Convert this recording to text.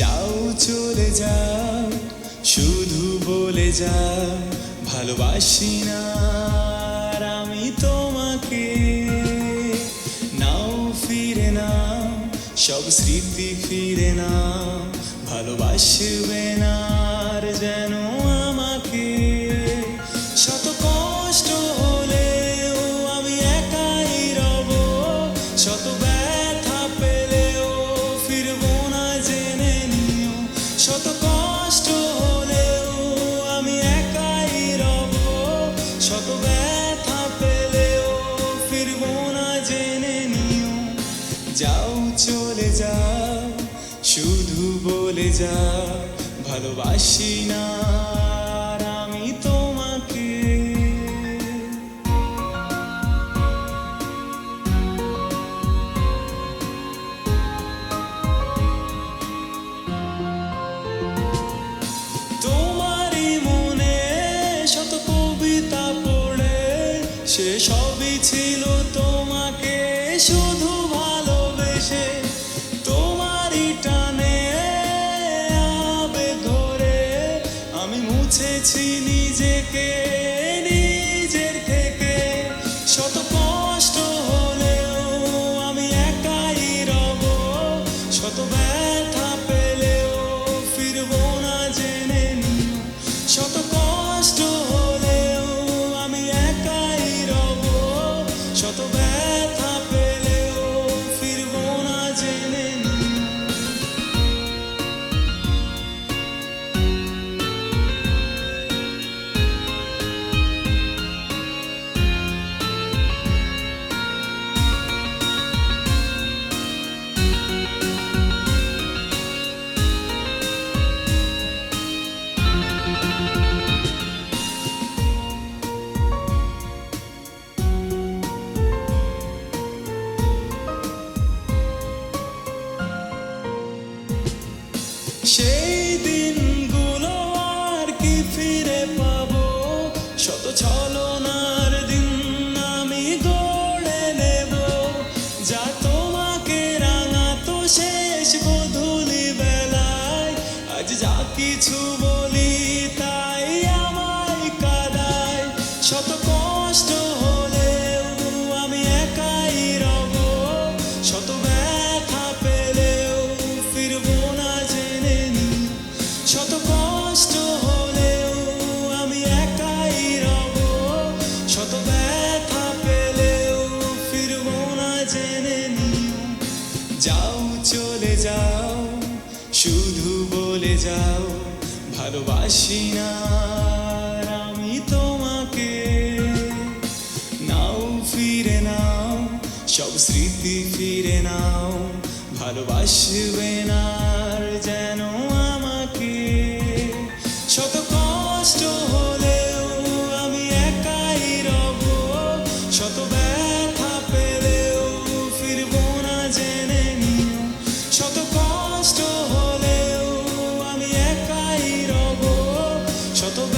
যাও, চলে যাও, শুধু বলে যাও, ভালোবাসি না আমি তোমাকে। নাও, ফিরে না সব স্মৃতি ফিরে না ভালোবাসবে না যেন বলে যাও ভালোবাসি না আমি তোমাকে। তোমারই মনে কবিতা পড়ে সে সবই ছিল তোমাকে আমি মুছেছি নিজেকে। সেই দিনগুলো আর কি ফিরে পাবো? শত ছলনার দিন আমি গড়ে নেব। যা শুধু বলে যাও, ভালোবাসি না আমি তোমাকে। নাও, ফিরে নাও, সব স্মৃতি ফিরে নাও, ভালোবাসবে না যেন শত